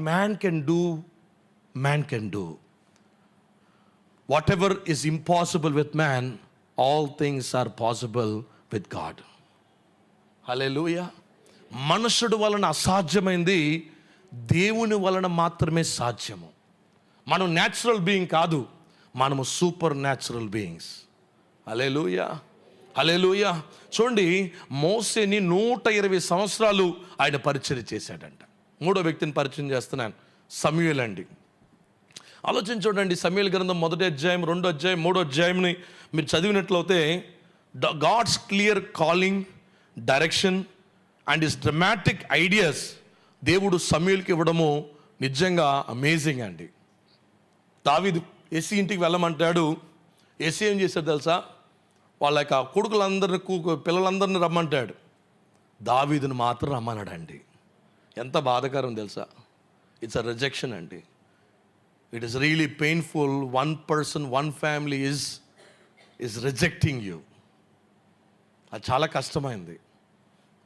Man can do man can do whatever is impossible with man all things are possible with God hallelujah మనుషుడు వలన అసాధ్యమైంది దేవుని వలన మాత్రమే సాధ్యము. మనం న్యాచురల్ బీయింగ్ కాదు మనము సూపర్ న్యాచురల్ బీయింగ్స్ అలే లూయ హలే లూయ చూడండి మోసేని నూట ఇరవై సంవత్సరాలు ఆయన పరిచయం చేశాడంట. మూడో వ్యక్తిని పరిచయం చేస్తున్నాను. సమయుల్ అండి. ఆలోచన చూడండి గ్రంథం మొదటి అధ్యాయం రెండో అధ్యాయం మూడో అధ్యాయంని మీరు చదివినట్లయితే God's clear calling direction and his dramatic ideas దేవుడు సమయల్కి ఇవ్వడము నిజంగా అమేజింగ్ అండి. దావీదు ఎస్సీ ఇంటికి వెళ్ళమంటాడు. ఎస్సీ ఏం చేశాడు తెలుసా? వాళ్ళ యొక్క కొడుకులందరిని కూ- పిల్లలందరిని రమ్మంటాడు. దావీదుని మాత్రం రమ్మన్నాడండి. ఎంత బాధకరం తెలుసా? ఇట్స్ అ రిజెక్షన్ అండి. It is really painful one person one family is is rejecting you అది చాలా కష్టమైంది.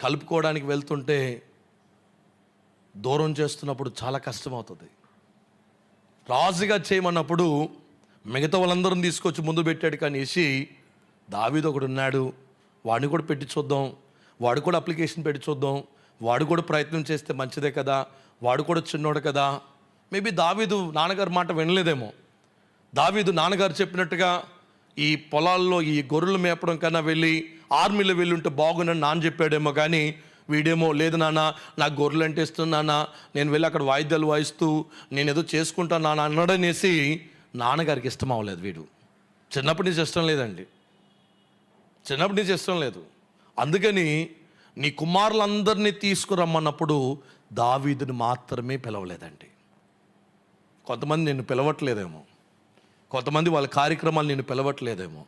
కలుపుకోవడానికి వెళ్తుంటే దూరం చేస్తున్నప్పుడు చాలా కష్టమవుతుంది. రాజుగా చేయమన్నప్పుడు మిగతా వాళ్ళందరిని తీసుకొచ్చి ముందు పెట్టాడు కానీ వేసి దావీదు ఒకడు ఉన్నాడు వాడిని కూడా పెట్టి చూద్దాం. వాడు కూడా అప్లికేషన్ పెట్టి చూద్దాం. వాడు కూడా ప్రయత్నం చేస్తే మంచిదే కదా వాడు కూడా చిన్నోడు కదా. మేబీ దావీదు నాన్నగారి మాట వినలేదేమో. దావీదు నాన్నగారు చెప్పినట్టుగా ఈ పొలాల్లో ఈ గొర్రెలు మేపడం కన్నా వెళ్ళి ఆర్మీలో వెళ్ళి ఉంటే బాగునని నాన్న చెప్పాడేమో కానీ వీడేమో లేదు నాన్న నాకు గొర్రెలు అంటే ఇష్టం నాన్న నేను వెళ్ళి అక్కడ వాయిద్యాలు వాయిస్తూ నేను ఏదో చేసుకుంటాను నాన్న అన్నాడనేసి నాన్నగారికి ఇష్టం అవ్వలేదు వీడు. చిన్నప్పటి నుంచి ఇష్టం లేదండి. చిన్నప్పటి నుంచి ఇష్టం లేదు. అందుకని నీ కుమారులందరినీ తీసుకురమ్మన్నప్పుడు దావీదుని మాత్రమే పిలవలేదండి. కొంతమంది నిన్ను పిలవట్లేదేమో. కొంతమంది వాళ్ళ కార్యక్రమాలు నిన్ను పిలవట్లేదేమో.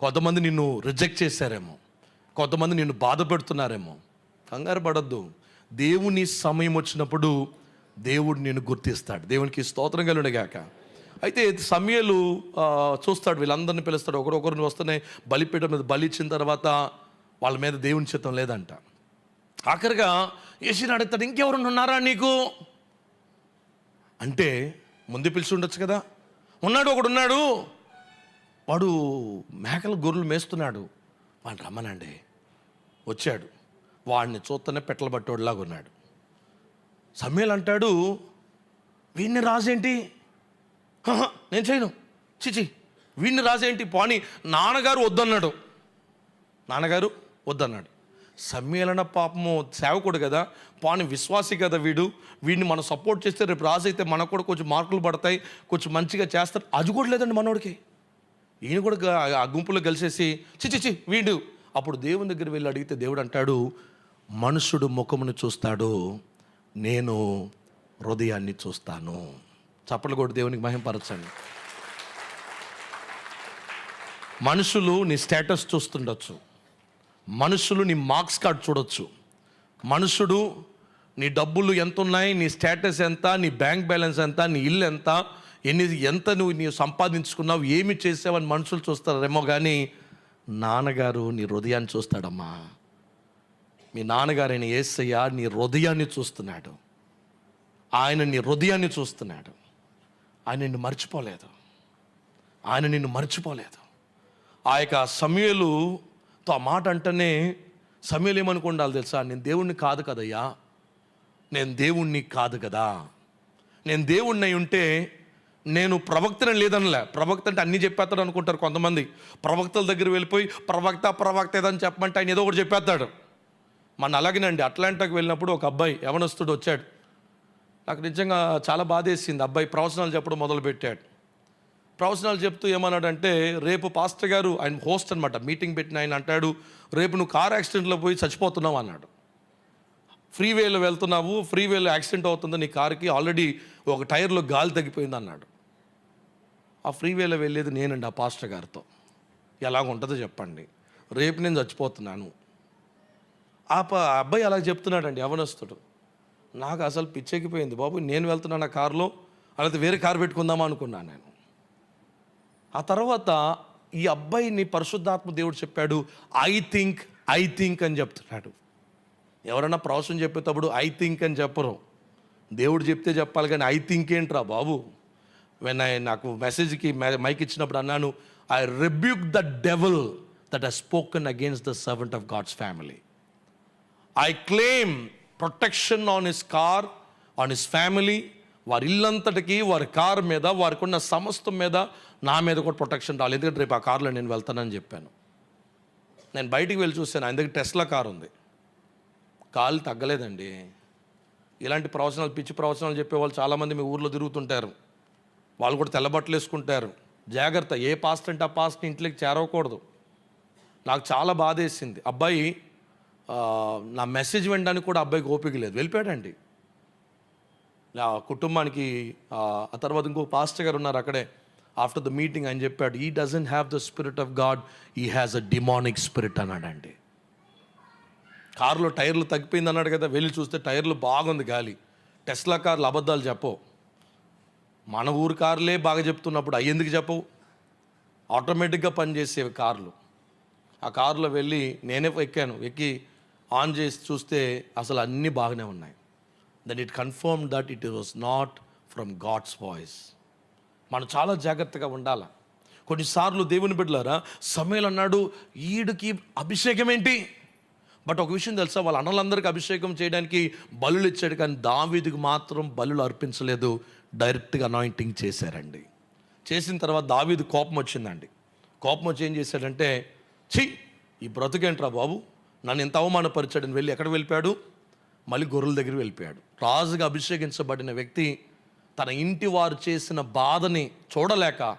కొంతమంది నిన్ను రిజెక్ట్ చేశారేమో. కొంతమంది నిన్ను బాధ పెడుతున్నారేమో. కంగారు పడద్దు. దేవుని సమయం వచ్చినప్పుడు దేవుడు నిన్ను గుర్తిస్తాడు. దేవునికి స్తోత్రం కలుగునగాక అయితే సమయలు చూస్తాడు. వీళ్ళందరిని పిలుస్తాడు. ఒకరొకరిని వస్తేనే బలిపీఠం మీద బలి ఇచ్చిన తర్వాత వాళ్ళ మీద దేవుని చిత్తం లేదంట. ఆఖరిగా ఏసీని అడుగుతాడు ఇంకెవరు ఉన్నారా నీకు? అంటే ముందు పిలిచి ఉండొచ్చు కదా. ఉన్నాడు ఒకడు ఉన్నాడు. వాడు మేకల గొర్రెలు మేస్తున్నాడు. వాడిని రమ్మనండి. వచ్చాడు. వాడిని చూస్తూనే పెట్టలు పట్టోడిలాగా ఉన్నాడు. సమ్మేల్ అంటాడు వీడిని రాజేంటి? "హహ, నేను చేయను. చిచి వీడిని రాజేంటి? పోనీ నాన్నగారు వద్దన్నాడు. నాన్నగారు వద్దన్నాడు. సమ్మేళన పాపము సేవకుడు కదా పాని విశ్వాసి కదా వీడు. వీడిని మనం సపోర్ట్ చేస్తే రేపు రాజు అయితే మనకు కూడా కొంచెం మార్కులు పడతాయి కొంచెం మంచిగా చేస్తారు. అది కూడా లేదండి మనోడికి. ఈయన కూడా ఆ గుంపులో కలిసేసి చిచి చి వీడు. అప్పుడు దేవుని దగ్గర వెళ్ళి అడిగితే దేవుడు అంటాడు మనుషుడు ముఖమును చూస్తాడు నేను హృదయాన్ని చూస్తాను. చప్పట్లు కూడా దేవునికి మహింపరచండి మనుషులు నీ స్టేటస్ చూస్తుండొచ్చు. మనుషులు నీ మార్క్స్ కార్డ్ చూడొచ్చు. మనుషుడు నీ డబ్బులు ఎంత ఉన్నాయి నీ స్టేటస్ ఎంత నీ బ్యాంక్ బ్యాలెన్స్ ఎంత నీ ఇల్లు ఎంత ఎన్ని ఎంత నువ్వు నీవు సంపాదించుకున్నావు ఏమి చేసావని మనుషులు చూస్తారేమో కానీ నాన్నగారు నీ హృదయాన్ని చూస్తాడమ్మా. మీ నాన్నగారైన ఏసయ్య నీ హృదయాన్ని చూస్తున్నాడు. ఆయన నీ హృదయాన్ని చూస్తున్నాడు. ఆయన నిన్ను మర్చిపోలేదు. ఆయన నిన్ను మర్చిపోలేదు. ఆ యొక్క సమయలు ఆ మాట అంటేనే సమీలు ఏమనుకుండాలి తెలుసా? నేను దేవుణ్ణి కాదు కదయ్యా. నేను దేవుణ్ణి కాదు కదా. నేను దేవుణ్ణి ఉంటే నేను ప్రవక్తని లేదనలే. ప్రవక్త అంటే అన్నీ చెప్పేస్తాడు అనుకుంటారు కొంతమంది. ప్రవక్తల దగ్గర వెళ్ళిపోయి ప్రవక్త ప్రవక్త ఏదని చెప్పమంటే ఆయన ఏదో ఒకటి చెప్పేస్తాడు. మన అలాగేనండి. అట్లాంటాకి వెళ్ళినప్పుడు ఒక అబ్బాయి యవనస్తుడు వచ్చాడు. నాకు నిజంగా చాలా బాధేసింది. అబ్బాయి ప్రవచనాలు చెప్పడం మొదలుపెట్టాడు. ప్రవచనాలు చెప్తూ ఏమన్నాడంటే రేపు పాస్టర్ గారు ఆయన హోస్ట్ అనమాట మీటింగ్ పెట్టిన ఆయన అంటాడు రేపు నువ్వు కార్ యాక్సిడెంట్లో పోయి చచ్చిపోతున్నావు అన్నాడు. ఫ్రీవేలో వెళ్తున్నావు ఫ్రీవేలో యాక్సిడెంట్ అవుతుంది నీ కార్కి ఆల్రెడీ ఒక టైర్లో గాలి తగ్గిపోయింది అన్నాడు. ఆ ఫ్రీవేలో వెళ్ళేది నేనండి ఆ పాస్టర్ గారితో. ఎలాగ ఉంటుందో చెప్పండి రేపు నేను చచ్చిపోతున్నాను. ఆ ప ఆ అబ్బాయి అలా చెప్తున్నాడండి యవనస్తుడు. నాకు అసలు పిచ్చెక్కిపోయింది బాబు నేను వెళ్తున్నాను ఆ కారులో అలాగే వేరే కారు పెట్టుకుందామా అనుకున్నాను నేను. ఆ తర్వాత ఈ అబ్బాయిని పరిశుద్ధాత్మ దేవుడు చెప్పాడు ఐ థింక్ ఐ థింక్ అని చెప్తున్నాడు. ఎవరైనా ప్రవచనం చెప్పేటప్పుడు ఐ థింక్ అని చెప్పరు. దేవుడు చెప్తే చెప్పాలి కానీ ఐ థింక్ ఏంట్రా బాబు? వెన్ ఐ నాకు మెసేజ్కి మైక్ ఇచ్చినప్పుడు అన్నాను I rebuke the devil that I spoken against the servant of God's family I claim protection on his car on his family వారి ఇల్లంతటికి వారి కార్ మీద వారికి ఉన్న సమస్తం మీద నా మీద కూడా ప్రొటెక్షన్ రావాలి ఎందుకంటే రేపు ఆ కార్లో నేను వెళ్తానని చెప్పాను. నేను బయటికి వెళ్ళి చూశాను. ఆయన దగ్గర టెస్లా కార్ ఉంది. కాలు తగ్గలేదండి. ఇలాంటి ప్రవచనాలు పిచ్చి ప్రవచనాలు చెప్పేవాళ్ళు చాలామంది మీ ఊర్లో తిరుగుతుంటారు. వాళ్ళు కూడా తెల్లబట్టలు వేసుకుంటారు. జాగ్రత్త. ఏ పాస్ట్ అంటే ఆ పాస్ట్ ఇంట్లోకి చేరవకూడదు. నాకు చాలా బాధ వేసింది అబ్బాయి నా మెసేజ్ వినడానికి కూడా అబ్బాయికి ఓపిక లేదు. వెళ్ళిపోయాడండి. కుటుంబానికి ఆ ఆ తర్వాత ఇంకో పాస్టర్ గారు ఉన్నారు అక్కడే. ఆఫ్టర్ ద మీటింగ్ ఆయన చెప్పాడు he doesn't have the spirit of God he has a demonic spirit అన్నాడండి. కారులో టైర్లు తగ్గిపోయింది అన్నాడు కదా వెళ్ళి చూస్తే టైర్లు బాగుంది గాలి. టెస్లా కార్లు అబద్ధాలు చెప్పవు. మన ఊరు కార్లే బాగా చెప్తున్నప్పుడు అవి ఎందుకు చెప్పవు? ఆటోమేటిక్గా పనిచేసేవి కార్లు. ఆ కారులో వెళ్ళి నేనే ఎక్కాను ఎక్కి ఆన్ చేసి చూస్తే అసలు అన్నీ బాగానే ఉన్నాయి. Then it confirm that it was not from God's voice మనం చాలా జాగ్రత్తగా ఉండాలి? కొన్నిసార్లు దేవుని బిడ్డలారా సమయంలో అన్నాడు ఈడికి అభిషేకం ఏంటి? బట్ ఒక విషయం తెలుసా వాళ్ళ అన్నలందరికీ అభిషేకం చేయడానికి బలులు ఇచ్చాడు కానీ దావీదికి మాత్రం బలులు అర్పించలేదు. డైరెక్ట్గా అనాయింటింగ్ చేశారండి. చేసిన తర్వాత దావీది కోపం వచ్చిందండి. కోపం వచ్చి ఏం చేశాడంటే ఛీ ఈ బ్రతుకేంట్రా బాబు? నన్ను ఎంత అవమానపరిచాడని వెళ్ళి ఎక్కడ వెళ్ళిపోయాడు? మళ్ళీ గొర్రెల దగ్గర వెళ్ళిపోయాడు. రాజుగా అభిషేకించబడిన వ్యక్తి తన ఇంటి వారు చేసిన బాధని చూడలేక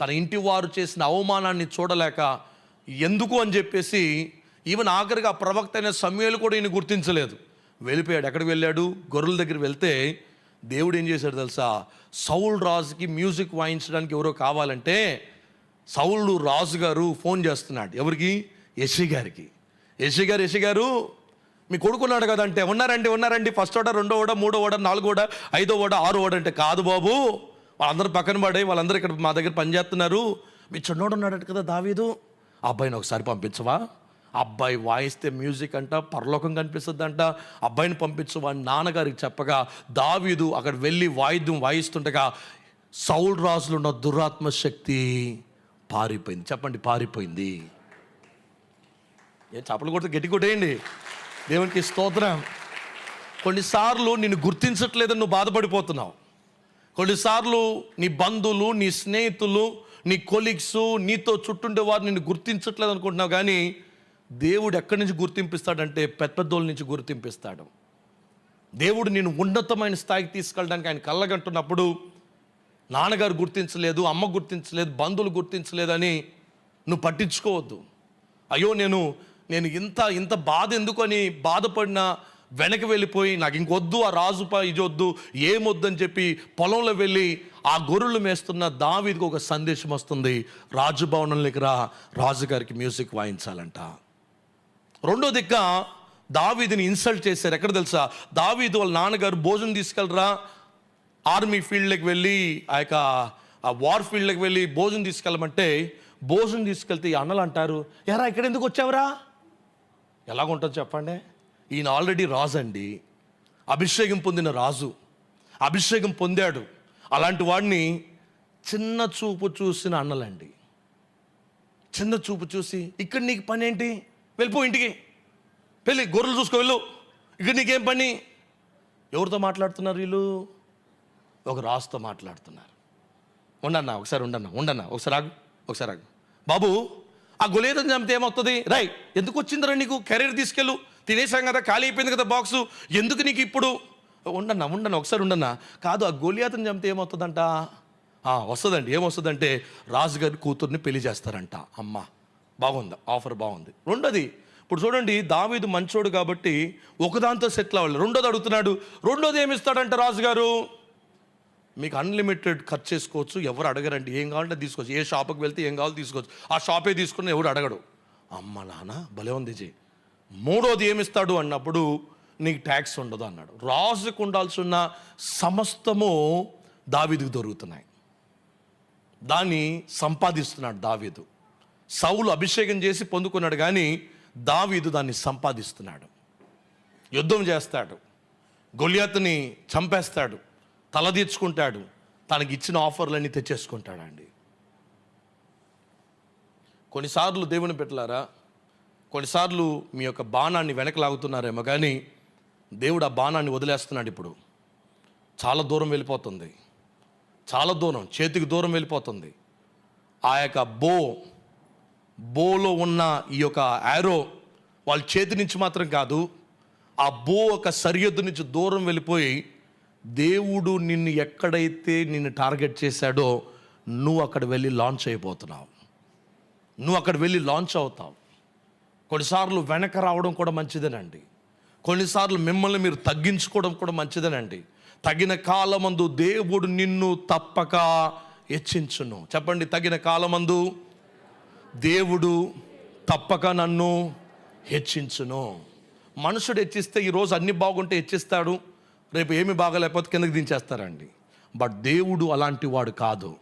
తన ఇంటి వారు చేసిన అవమానాన్ని చూడలేక ఎందుకు అని చెప్పేసి ఈవెన్ ఆఖరిగా ప్రవక్త అయిన సమయాలు కూడా ఈయన గుర్తించలేదు. వెళ్ళిపోయాడు. ఎక్కడికి వెళ్ళాడు? గొర్రెల దగ్గర వెళ్తే దేవుడు ఏం చేశాడు తెలుసా? సౌల్ రాజుకి మ్యూజిక్ వాయించడానికి ఎవరో కావాలంటే సౌలు రాజు గారు ఫోన్ చేస్తున్నాడు. ఎవరికి? యశి గారికి. యశి గారు యశి గారు మీ కొడుకున్నాడు కదంటే ఉన్నారండి ఉన్నారండి. ఫస్ట్ ఓడ రెండో ఓడ మూడో ఓడ నాలుగో ఓడ ఐదో ఓడ ఆరో ఓడ అంటే కాదు బాబు. వాళ్ళందరూ పక్కన పడే వాళ్ళందరూ ఇక్కడ మా దగ్గర పనిచేస్తున్నారు మీ చిన్నోడు ఉన్నాడట కదా దావీదు. ఆ అబ్బాయిని ఒకసారి పంపించవా? అబ్బాయి వాయిస్తే మ్యూజిక్ అంట పరలోకం కనిపిస్తుంది అంట అబ్బాయిని పంపించు వాడి నాన్నగారికి చెప్పగా దావీదు అక్కడ వెళ్ళి వాయిద్యం వాయిస్తుండగా సౌల్ రాజులు ఉన్న దురాత్మ శక్తి పారిపోయింది. చెప్పండి పారిపోయింది. ఏ చప్పలు కొడితే గట్టి కొట్టేయండి. దేవునికి స్తోత్రం. కొన్నిసార్లు నిన్ను గుర్తించట్లేదని నువ్వు బాధపడిపోతున్నావు. కొన్నిసార్లు నీ బంధువులు నీ స్నేహితులు నీ కొలీగ్స్ నీతో చుట్టుండే వారు నిన్ను గుర్తించట్లేదు అనుకుంటున్నావు కానీ దేవుడు ఎక్కడి నుంచి గుర్తింపిస్తాడంటే పెద్ద పెద్దోళ్ళ నుంచి గుర్తింపిస్తాడు. దేవుడు నేను ఉన్నతమైన స్థాయికి తీసుకెళ్ళడానికి ఆయన కళ్ళగంటున్నప్పుడు నాన్నగారు గుర్తించలేదు అమ్మ గుర్తించలేదు బంధువులు గుర్తించలేదని నువ్వు పట్టించుకోవద్దు. అయ్యో నేను నేను ఇంత ఇంత బాధ ఎందుకు అని బాధపడిన వెనక్కి వెళ్ళిపోయి నాకు ఇంకొద్దు ఆ రాజు ప ఇది వద్దు ఏమొద్దు అని చెప్పి పొలంలో వెళ్ళి ఆ గొర్రెలు మేస్తున్న దావీదికి ఒక సందేశం వస్తుంది. రాజభవనంలోకి రా రాజుగారికి మ్యూజిక్ వాయించాలంట. రెండో దిక్క దావీదిని ఇన్సల్ట్ చేశారు. ఎక్కడ తెలుసా? దావీది వాళ్ళ నాన్నగారు భోజనం తీసుకెళ్ళరా ఆర్మీ ఫీల్డ్లోకి వెళ్ళి ఆ యొక్క ఆ వార్ ఫీల్డ్లోకి వెళ్ళి భోజనం తీసుకెళ్ళమంటే భోజనం తీసుకెళ్తే ఈ అన్నలు అంటారు ఎరా ఇక్కడ ఎందుకు వచ్చావురా? ఎలాగుంటుంది చెప్పండి? ఈయన ఆల్రెడీ రాజు అండి అభిషేకం పొందిన రాజు. అభిషేకం పొందాడు. అలాంటి వాడిని చిన్న చూపు చూసిన అన్నలండి. చిన్న చూపు చూసి ఇక్కడ నీకు పని ఏంటి? వెళ్ళిపో ఇంటికి. వెళ్ళి గొర్రెలు చూసుకో వెళ్ళు. ఇక్కడ నీకేం పని? ఎవరితో మాట్లాడుతున్నారు వీళ్ళు? ఒక రాజుతో మాట్లాడుతున్నారు. ఉండన్నా ఒకసారి ఉండన్నా ఉండన్నా ఒకసారి ఆగు ఒకసారి ఆగు. బాబు ఆ గులేదని చంపితే ఏమవుతుంది? రై ఎందుకు వచ్చిందిరా నీకు? కెరీర్ తీసుకెళ్ళు. తినేసాం కదా ఖాళీ అయిపోయింది కదా బాక్సు. ఎందుకు నీకు ఇప్పుడు? ఉండన్నా ఉండన్నా ఒకసారి ఉండన్నా. కాదు ఆ గోలియాతను చంపితే ఏమవుతుందంట? వస్తుందండి. ఏమొస్తుందంటే రాజుగారి కూతుర్ని పెళ్ళి చేస్తారంట. అమ్మ. బాగుంది. ఆఫర్ బాగుంది. రెండోది ఇప్పుడు చూడండి దావీదు మంచోడు కాబట్టి ఒకదాంతో సెటిల్ అవ్వాలి. రెండోది అడుగుతున్నాడు. రెండోది ఏమిస్తాడంట రాజుగారు? మీకు అన్లిమిటెడ్ ఖర్చు చేసుకోవచ్చు ఎవరు అడగరండి. ఏం కావాలంటే తీసుకోవచ్చు. ఏ షాప్కి వెళ్తే ఏం కావాలో తీసుకోవచ్చు. ఆ షాపే తీసుకున్న ఎవరు అడగడు. అమ్మ నాన్న భలే ఉంది జీ. మూడోది ఏమిస్తాడు అన్నప్పుడు నీకు ట్యాక్స్ ఉండదు అన్నాడు. రాజుకు ఉండాల్సిన సమస్తము దావీదుకు దొరుకుతున్నాయి. దాన్ని సంపాదిస్తున్నాడు దావీదు. సౌలు అభిషేకం చేసి పొందుకున్నాడు కానీ దావీదు దాన్ని సంపాదిస్తున్నాడు. యుద్ధం చేస్తాడు. గొలియాతుని చంపేస్తాడు. తలదీర్చుకుంటాడు. తనకి ఇచ్చిన ఆఫర్లన్నీ తెచ్చేసుకుంటాడండి. కొన్నిసార్లు దేవుని పెట్టలారా కొన్నిసార్లు మీ యొక్క బాణాన్ని వెనక లాగుతున్నారేమో కానీ దేవుడు ఆ బాణాన్ని వదిలేస్తున్నాడు ఇప్పుడు. చాలా దూరం వెళ్ళిపోతుంది. చాలా దూరం చేతికి దూరం వెళ్ళిపోతుంది. ఆ యొక్క బో బోలో ఉన్న ఈ యొక్క యారో వాళ్ళ చేతి నుంచి మాత్రం కాదు ఆ బో ఒక సరిహద్దు నుంచి దూరం వెళ్ళిపోయి దేవుడు నిన్ను ఎక్కడైతే నిన్ను టార్గెట్ చేశాడో నువ్వు అక్కడ వెళ్ళి లాంచ్ అయిపోతున్నావు. నువ్వు అక్కడ వెళ్ళి లాంచ్ అవుతావు. కొన్నిసార్లు వెనక రావడం కూడా మంచిదేనండి. కొన్నిసార్లు మిమ్మల్ని మీరు తగ్గించుకోవడం కూడా మంచిదేనండి. తగిన కాలమందు దేవుడు నిన్ను తప్పక హెచ్చించును. చెప్పండి తగిన కాలమందు దేవుడు తప్పక నన్ను హెచ్చించును. మనుషుడు హెచ్చిస్తే ఈరోజు అన్ని బాగుంటే హెచ్చిస్తాడు. రేపు ఏమి బాగలేకపోతే కిందకి దించేస్తారండి. బట్ దేవుడు అలాంటి వాడు కాదు.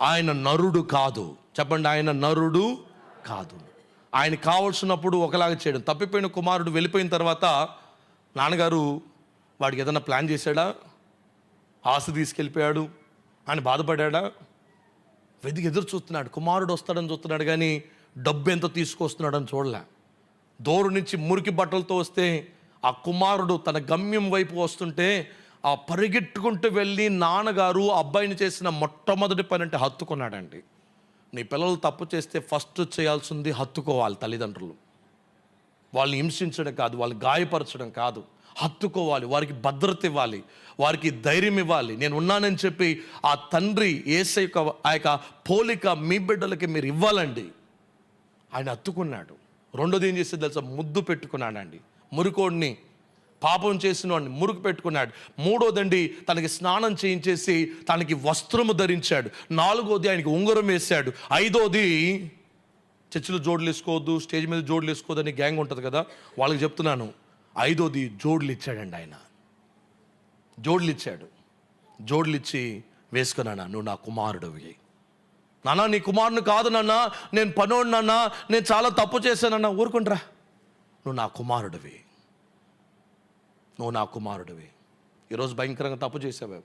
ఆయన నరుడు కాదు. చెప్పండి ఆయన నరుడు కాదు. ఆయన కావలసినప్పుడు ఒకలాగా చేయడం. తప్పిపోయిన కుమారుడు వెళ్ళిపోయిన తర్వాత నాన్నగారు వాడికి ఏదైనా ప్లాన్ చేశాడా? ఆస్తి తీసుకెళ్ళిపోయాడు. ఆయన బాధపడ్డా వెతికి ఎదురు చూస్తున్నాడు. కుమారుడు వస్తాడని చూస్తున్నాడు కానీ డబ్బు ఎంత తీసుకొస్తున్నాడని చూడలే. దూరం నుంచి మురికి బట్టలతో వస్తే ఆ కుమారుడు తన గమ్యం వైపు వస్తుంటే ఆ పరిగెట్టుకుంటూ వెళ్ళి నాన్నగారు అబ్బాయిని చేసిన మొట్టమొదటి పని అంటే హత్తుకున్నాడండి. నీ పిల్లలు తప్పు చేస్తే ఫస్ట్ చేయాల్సింది హత్తుకోవాలి తల్లిదండ్రులు. వాళ్ళని హింసించడం కాదు వాళ్ళని గాయపరచడం కాదు. హత్తుకోవాలి వారికి భద్రత ఇవ్వాలి వారికి ధైర్యం ఇవ్వాలి. నేను ఉన్నానని చెప్పి ఆ తండ్రి ఏసై యొక్క ఆ యొక్క పోలిక మీ బిడ్డలకి మీరు ఇవ్వాలండి. ఆయన హత్తుకున్నాడు. రెండోది ఏం చేస్తే తెలుసా? ముద్దు పెట్టుకున్నాడండి. మురికోడిని పాపం చేసిన వాడిని మురుకు పెట్టుకున్నాడు. మూడోదండి తనకి స్నానం చేయించేసి తనకి వస్త్రము ధరించాడు. నాలుగోది ఆయనకి ఉంగరం వేశాడు. ఐదోది చర్చిలో జోడులు వేసుకోవద్దు స్టేజ్ మీద జోడులు వేసుకోవద్దు అని గ్యాంగ్ ఉంటుంది కదా వాళ్ళకి చెప్తున్నాను. ఐదోది జోడులు ఇచ్చాడండి ఆయన. జోడులు ఇచ్చాడు. జోడులు ఇచ్చి వేసుకున్నాను నువ్వు నా కుమారుడివి. నాన్న నీ కుమారుని కాదు నాన్న నేను పనోడు నాన్న నేను చాలా తప్పు చేశానన్నా ఊరుకుంట్రా. నువ్వు నా కుమారుడివి. నువ్వు నా కుమారుడివి. ఈరోజు భయంకరంగా తప్పు చేసావేమో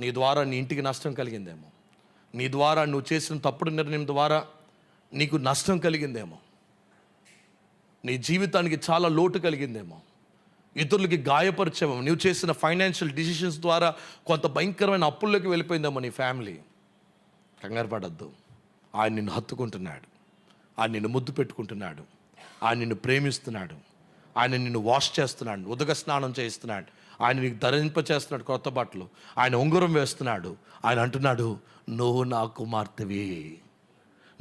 నీ ద్వారా నీ ఇంటికి నష్టం కలిగిందేమో. నీ ద్వారా నువ్వు చేసిన తప్పుడు నిర్ణయం ద్వారా నీకు నష్టం కలిగిందేమో. నీ జీవితానికి చాలా లోటు కలిగిందేమో. ఇతరులకి గాయపరిచేమో. నువ్వు చేసిన ఫైనాన్షియల్ డిసిషన్స్ ద్వారా కొంత భయంకరమైన అప్పుల్లోకి వెళ్ళిపోయిందేమో నీ ఫ్యామిలీ. కంగారు పడద్దు. ఆయన నిన్ను హత్తుకుంటున్నాడు. ఆయన నిన్ను ముద్దు పెట్టుకుంటున్నాడు. ఆయన నిన్ను ప్రేమిస్తున్నాడు. ఆయన నిన్ను వాష్ చేస్తున్నాడు ఉదక స్నానం చేయిస్తున్నాడు. ఆయన నీకు ధరింప చేస్తున్నాడు కొత్త బట్టలు. ఆయన ఉంగరం వేస్తున్నాడు. ఆయన అంటున్నాడు నువ్వు నా కుమార్తెవి.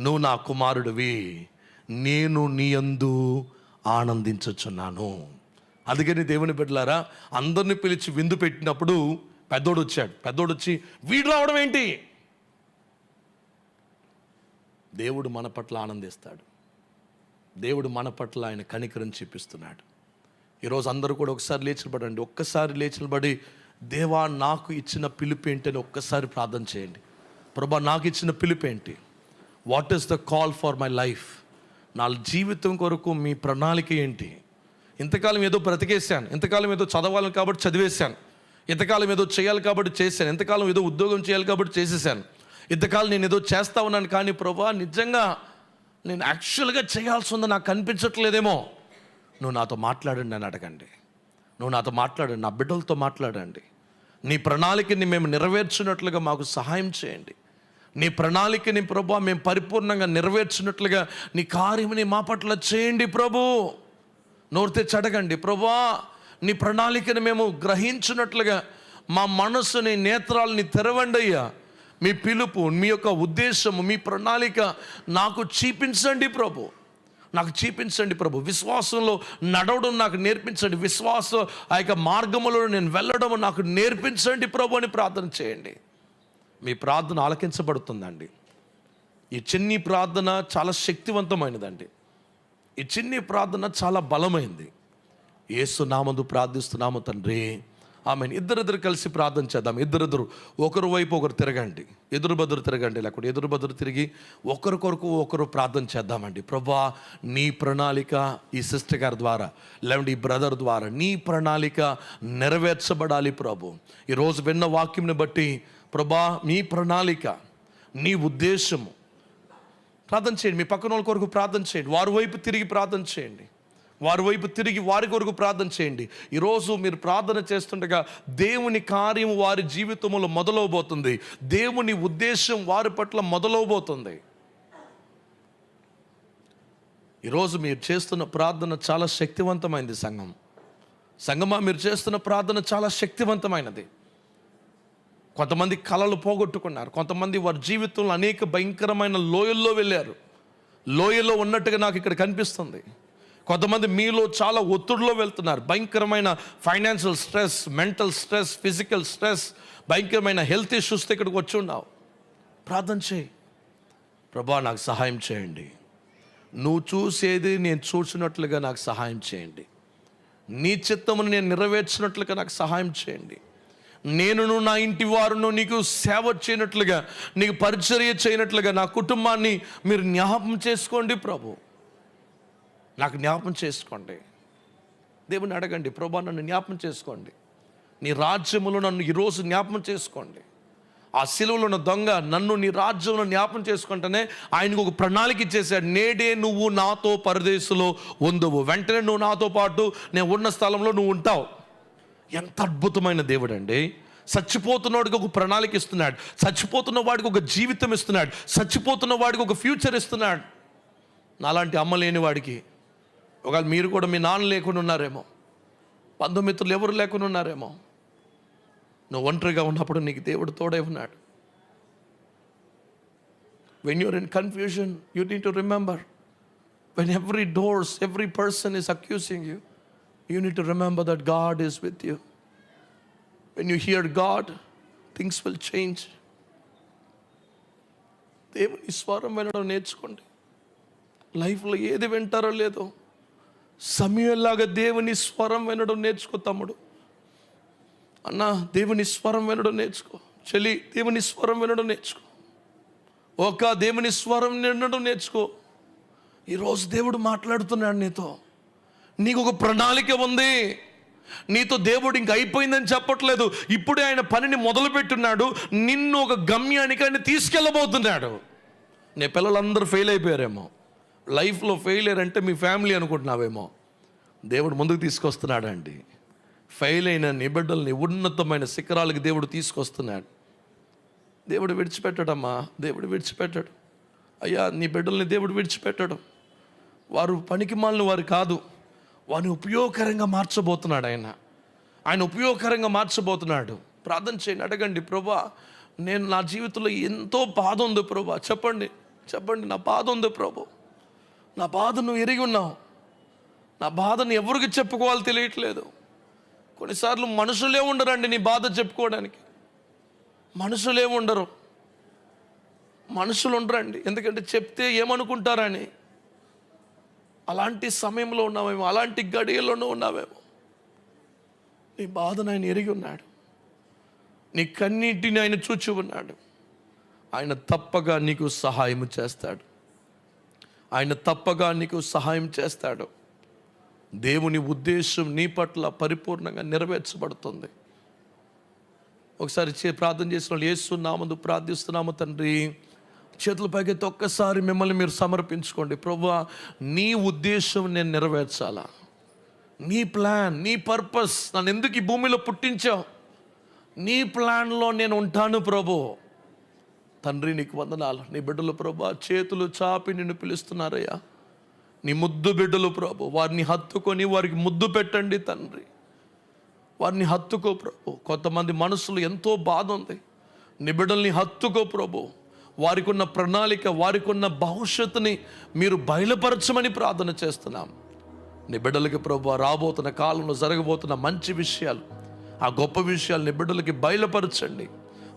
నువ్వు నా కుమారుడివి. నేను నీ అందు ఆనందించుచున్నాను అందుకని దేవుని బిడ్డలారా అందరిని పిలిచి విందు పెట్టినప్పుడు పెద్దోడు వచ్చాడు. పెద్దోడు వచ్చి వీడు రావడం ఏంటి? దేవుడు మన పట్ల ఆనందిస్తాడు. దేవుడు మన పట్ల ఆయన కనికరం చూపిస్తున్నాడు. ఈరోజు అందరూ కూడా ఒకసారి లేచినబడండి ఒక్కసారి లేచినబడి దేవా నాకు ఇచ్చిన పిలుపు ఏంటి అని ఒక్కసారి ప్రార్థన చేయండి. ప్రభా నాకు ఇచ్చిన పిలుపు ఏంటి? What is the call for my life నా జీవితం కొరకు మీ ప్రణాళిక ఏంటి? ఇంతకాలం ఏదో బ్రతికేశాను. ఇంతకాలం ఏదో చదవాలని కాబట్టి చదివేశాను. ఇంతకాలం ఏదో చేయాలి కాబట్టి చేశాను. ఇంతకాలం ఏదో ఉద్యోగం చేయాలి కాబట్టి చేసేసాను ఇంతకాలం నేను ఏదో చేస్తా ఉన్నాను. కానీ ప్రభా నిజంగా నేను యాక్చువల్గా చేయాల్సి ఉందో నాకు కనిపించట్లేదేమో. నువ్వు నాతో మాట్లాడండి అని అడగండి. నువ్వు నాతో మాట్లాడండి నా బిడ్డలతో మాట్లాడండి. నీ ప్రణాళికని మేము నెరవేర్చినట్లుగా మాకు సహాయం చేయండి. నీ ప్రణాళికని ప్రభు మేము పరిపూర్ణంగా నెరవేర్చినట్లుగా నీ కార్యముని మా పట్ల చేయండి ప్రభు. నోరు తెచ్చి అడగండి ప్రభా నీ ప్రణాళికని మేము గ్రహించినట్లుగా మా మనసుని నేత్రాలని తెరవండి అయ్యా. మీ పిలుపు మీ యొక్క ఉద్దేశము మీ ప్రణాళిక నాకు చూపించండి ప్రభు. నాకు చూపించండి ప్రభు. విశ్వాసంలో నడవడం నాకు నేర్పించండి. విశ్వాస ఆ యొక్క మార్గములో నేను వెళ్ళడం నాకు నేర్పించండి ప్రభు అని ప్రార్థన చేయండి. మీ ప్రార్థన ఆలకించబడుతుందండి. ఈ చిన్ని ప్రార్థన చాలా శక్తివంతమైనదండి. ఈ చిన్ని ప్రార్థన చాలా బలమైంది. ఏసు నామందు ప్రార్థిస్తున్నాము తండ్రి. ఆమె ఇద్దరిద్దరు కలిసి ప్రార్థన చేద్దాం. ఇద్దరిద్దరు ఒకరు వైపు ఒకరు తిరగండి. ఎదురు బదురు తిరగండి. లేకపోతే ఎదురు బదురు తిరిగి ఒకరికొరకు ఒకరు ప్రార్థన చేద్దామండి. ప్రభా నీ ప్రణాళిక ఈ సిస్టర్ గారి ద్వారా లేదంటే ఈ బ్రదర్ ద్వారా నీ ప్రణాళిక నెరవేర్చబడాలి ప్రభు. ఈరోజు విన్న వాక్యంని బట్టి ప్రభా నీ ప్రణాళిక నీ ఉద్దేశము. ప్రార్థన చేయండి. మీ పక్కన వాళ్ళ కొరకు ప్రార్థన చేయండి. వారి వైపు తిరిగి ప్రార్థన చేయండి. వారి వైపు తిరిగి వారి కొరకు ప్రార్థన చేయండి. ఈరోజు మీరు ప్రార్థన చేస్తుండగా దేవుని కార్యం వారి జీవితంలో మొదలవబోతుంది. దేవుని ఉద్దేశం వారి పట్ల మొదలవబోతుంది. ఈరోజు మీరు చేస్తున్న ప్రార్థన చాలా శక్తివంతమైనది సంఘం. సంగమా మీరు చేస్తున్న ప్రార్థన చాలా శక్తివంతమైనది. కొంతమంది కళలు పోగొట్టుకున్నారు. కొంతమంది వారి జీవితంలో అనేక భయంకరమైన లోయల్లో వెళ్ళారు. లోయలో ఉన్నట్టుగా నాకు ఇక్కడ కనిపిస్తుంది. కొంతమంది మీలో చాలా ఒత్తిడిలో వెళ్తున్నారు. భయంకరమైన financial stress mental stress physical stress భయంకరమైన హెల్త్ ఇష్యూస్తో ఇక్కడికి వచ్చి ఉన్నావు. ప్రార్థన చేయి. ప్రభా నాకు సహాయం చేయండి. నువ్వు చూసేది నేను చూసినట్లుగా నాకు సహాయం చేయండి. నీ చిత్తమును నేను నెరవేర్చినట్లుగా నాకు సహాయం చేయండి. నేనును నా ఇంటి వారును నీకు సేవ చేయనట్లుగా నీకు పరిచర్య చేయనట్లుగా నా కుటుంబాన్ని మీరు జ్ఞాపకం చేసుకోండి ప్రభు. నాకు జ్ఞాపం చేసుకోండి. దేవుని అడగండి ప్రభా నన్ను జ్ఞాపకం చేసుకోండి. నీ రాజ్యములో నన్ను ఈరోజు జ్ఞాపం చేసుకోండి. ఆ సిలువలో ఉన్న దొంగ నన్ను నీ రాజ్యంలో జ్ఞాపం చేసుకుంటేనే ఆయనకు ఒక ప్రణాళిక ఇచ్చేశాడు. నేడే నువ్వు నాతో పరదేశంలో ఉండవు వెంటనే నువ్వు నాతో పాటు నేను ఉన్న స్థలంలో నువ్వు ఉంటావు. ఎంత అద్భుతమైన దేవుడు అండి చచ్చిపోతున్నవాడికి ఒక ప్రణాళిక ఇస్తున్నాడు. చచ్చిపోతున్న వాడికి ఒక జీవితం ఇస్తున్నాడు. చచ్చిపోతున్న వాడికి ఒక ఫ్యూచర్ ఇస్తున్నాడు. నాలాంటి అమ్మ లేని వాడికి ఒకవేళ మీరు కూడా మీ నాన్న లేకుండా ఉన్నారేమో బంధుమిత్రులు ఎవరు లేకుండా ఉన్నారేమో నువ్వు ఒంటరిగా ఉన్నప్పుడు నీకు దేవుడు తోడే ఉన్నాడు. When you're in confusion you need to remember when every doors every person is accusing you you need to remember that God is with you when you hear God things will change దేవుని స్వరం వినడం నేర్చుకోండి. లైఫ్లో ఏది వింటారో లేదో సమయంలాగా దేవుని స్వరం వినడం నేర్చుకో తమ్ముడు. అన్న దేవుని స్వరం వినడం నేర్చుకో. చలి దేవుని స్వరం వినడం నేర్చుకో. ఒక దేవుని స్వరం వినడం నేర్చుకో. ఈరోజు దేవుడు మాట్లాడుతున్నాడు నీతో. నీకు ఒక ప్రణాళిక ఉంది. నీతో దేవుడు ఇంక అయిపోయిందని చెప్పట్లేదు. ఇప్పుడే ఆయన పనిని మొదలుపెట్టున్నాడు. నిన్ను ఒక గమ్యానికి ఆయన తీసుకెళ్ళబోతున్నాడు. నీ పిల్లలందరూ ఫెయిల్ అయిపోయారేమో. లైఫ్లో ఫెయిలియర్ అంటే మీ ఫ్యామిలీ అనుకుంటున్నావేమో. దేవుడు ముందుకు తీసుకొస్తున్నాడండి. ఫెయిల్ అయిన నిబిడ్డల్ని ఉన్నతమైన శిఖరాలకు దేవుడు తీసుకొస్తున్నాడు. దేవుడు విడిచిపెట్టడమ్మా దేవుడు విడిచిపెట్టాడు. అయ్యా నీ బిడ్డల్ని దేవుడు విడిచిపెట్టడం. వారు పనికి మాలిన వారు కాదు వారిని ఉపయోగకరంగా మార్చబోతున్నాడు ఆయన. ఆయన ఉపయోగకరంగా మార్చబోతున్నాడు. ప్రార్థన చేయండి అడగండి ప్రభా నేను నా జీవితంలో ఎంతో బాధ ఉంది ప్రభా. చెప్పండి చెప్పండి నా బాధ ఉంది ప్రభు. నా బాధ నువ్వు ఎరిగి ఉన్నావు. నా బాధను ఎవరికి చెప్పుకోవాలో తెలియట్లేదు. కొన్నిసార్లు మనుషులే ఉండరండి నీ బాధ చెప్పుకోవడానికి. మనుషులే ఉండరు. మనుషులు ఉండరండి. ఎందుకంటే చెప్తే ఏమనుకుంటారని. అలాంటి సమయంలో ఉన్నామేమో అలాంటి గడియల్లోనూ ఉన్నామేమో నీ బాధను ఆయన ఎరిగి ఉన్నాడు. నీ కన్నీటిని ఆయన చూచి ఉన్నాడు. ఆయన తప్పగా నీకు సహాయం చేస్తాడు. ఆయన తప్పగా నీకు సహాయం చేస్తాడు. దేవుని ఉద్దేశం నీ పట్ల పరిపూర్ణంగా నెరవేర్చబడుతుంది. ఒకసారి చే ప్రార్థన చేసిన వాళ్ళు ఏస్తున్నాము ప్రార్థిస్తున్నాము తండ్రి. చేతుల పైకైతే ఒక్కసారి మిమ్మల్ని మీరు సమర్పించుకోండి. ప్రభు నీ ఉద్దేశం నేను నెరవేర్చాలా? నీ ప్లాన్ నీ పర్పస్ నన్ను ఎందుకు ఈ భూమిలో పుట్టించావు? నీ ప్లాన్లో నేను ఉంటాను ప్రభు. తండ్రి నీకు వందనాలు. నీ బిడ్డలు ప్రభు చేతులు చాపి నిన్ను పిలుస్తున్నారయ్యా. నీ ముద్దు బిడ్డలు ప్రభు వారిని హత్తుకొని వారికి ముద్దు పెట్టండి తండ్రి. వారిని హత్తుకో ప్రభు. కొంతమంది మనసులు ఎంతో బాధ ఉంది. నీ బిడ్డల్ని హత్తుకో ప్రభు. వారికి ఉన్న ప్రణాళిక వారికి ఉన్న భవిష్యత్తుని మీరు బయలుపరచమని ప్రార్థన చేస్తున్నాం. నీ బిడ్డలకి ప్రభు రాబోతున్న కాలంలో జరగబోతున్న మంచి విషయాలు ఆ గొప్ప విషయాలు నీ బిడ్డలకి బయలుపరచండి.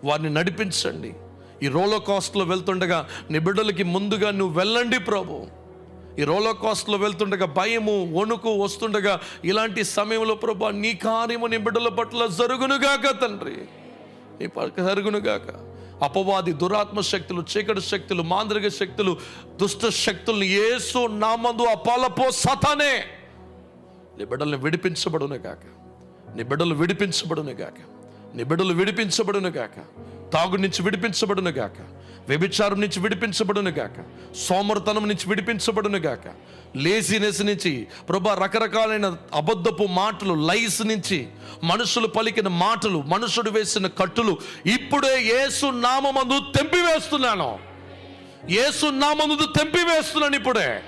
వారిని నడిపించండి. ఈ రోలో కాస్ట్లో వెళ్తుండగా నీ బిడ్డలకి ముందుగా నువ్వు వెళ్ళండి ప్రభు. ఈ రోలో కాస్ట్లో వెళ్తుండగా భయము వణుకు వస్తుండగా ఇలాంటి సమయంలో ప్రభు నీ కార్యము నీ బిడ్డల పట్ల జరుగునుగాక తండ్రి. నీ పట్ల జరుగునుగాక అపవాది దురాత్మ శక్తులు చీకటి శక్తులు మాంద్రిక శక్తులు దుష్ట శక్తులను ఏసు నామందు అపాలపో సతనే. నీ బిడ్డలను విడిపించబడును గాక. నీ బిడ్డలు విడిపించబడును గాక. నీ బిడ్డలు విడిపించబడును గాక. తాగు నుంచి విడిపించబడును గాక. వ్యభిచారం నుంచి విడిపించబడును గాక. సోమరతనం నుంచి విడిపించబడును గాక. లేజినెస్ నుంచి ప్రభా రకరకాలైన అబద్ధపు మాటలు లైస్ నుంచి మనుషులు పలికిన మాటలు మనుషుడు వేసిన కట్టులు ఇప్పుడే యేసు నామమందు తెంపివేస్తున్నాను. ఏసు నామందు తెంపివేస్తున్నాను ఇప్పుడే.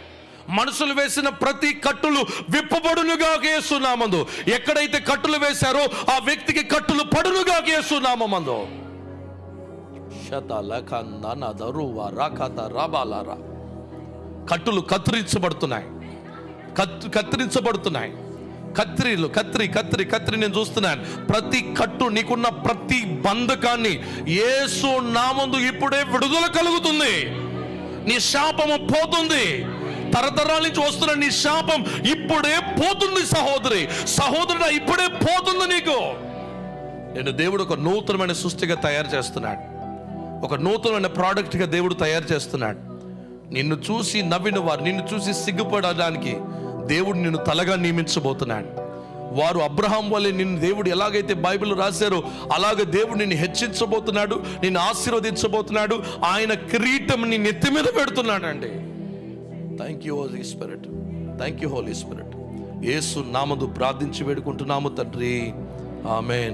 మనుషులు వేసిన ప్రతి కట్టులు విప్పబడునుగా కేసునామందు ఎక్కడైతే కట్టులు వేశారో ఆ వ్యక్తికి కట్టులు పడునుగా కేసునామందు కట్టులు కత్తిరించబడుతున్నాయి. కత్ కత్తిరించబడుతున్నాయి. కత్రిలు కత్రి కత్రి కత్రి నేను చూస్తున్నాను. ప్రతి కట్టు నీకున్న ప్రతి బంధకాన్ని యేసు నామందు ఇప్పుడే విడుదల కలుగుతుంది. నీ శాపము పోతుంది. తరతరాల నుంచి వస్తున్న నీ శాపం ఇప్పుడే పోతుంది సహోదరి. సహోదరుడు ఇప్పుడే పోతుంది నీకు. నేను దేవుడు ఒక నూతనమైన సృష్టిగా తయారు చేస్తున్నాడు. ఒక నూతనమైన ప్రోడక్ట్గా దేవుడు తయారు చేస్తున్నాడు. నిన్ను చూసి నవ్విన వారు నిన్ను చూసి సిగ్గుపడడానికి దేవుడు నిన్ను తలగా నియమించబోతున్నాడు. వారు అబ్రహాం వల్లే నిన్ను దేవుడు ఎలాగైతే బైబిల్ రాశారో అలాగే దేవుడు నిన్ను హెచ్చించబోతున్నాడు నిన్ను ఆశీర్వదించబోతున్నాడు ఆయన కిరీటం నీ నెత్తి మీద పెడుతున్నాడండి. Thank you Holy Spirit thank you Holy Spirit Yesu నామదు ప్రార్థించి వేడుకుంటున్నాము తండ్రి. ఆమెన్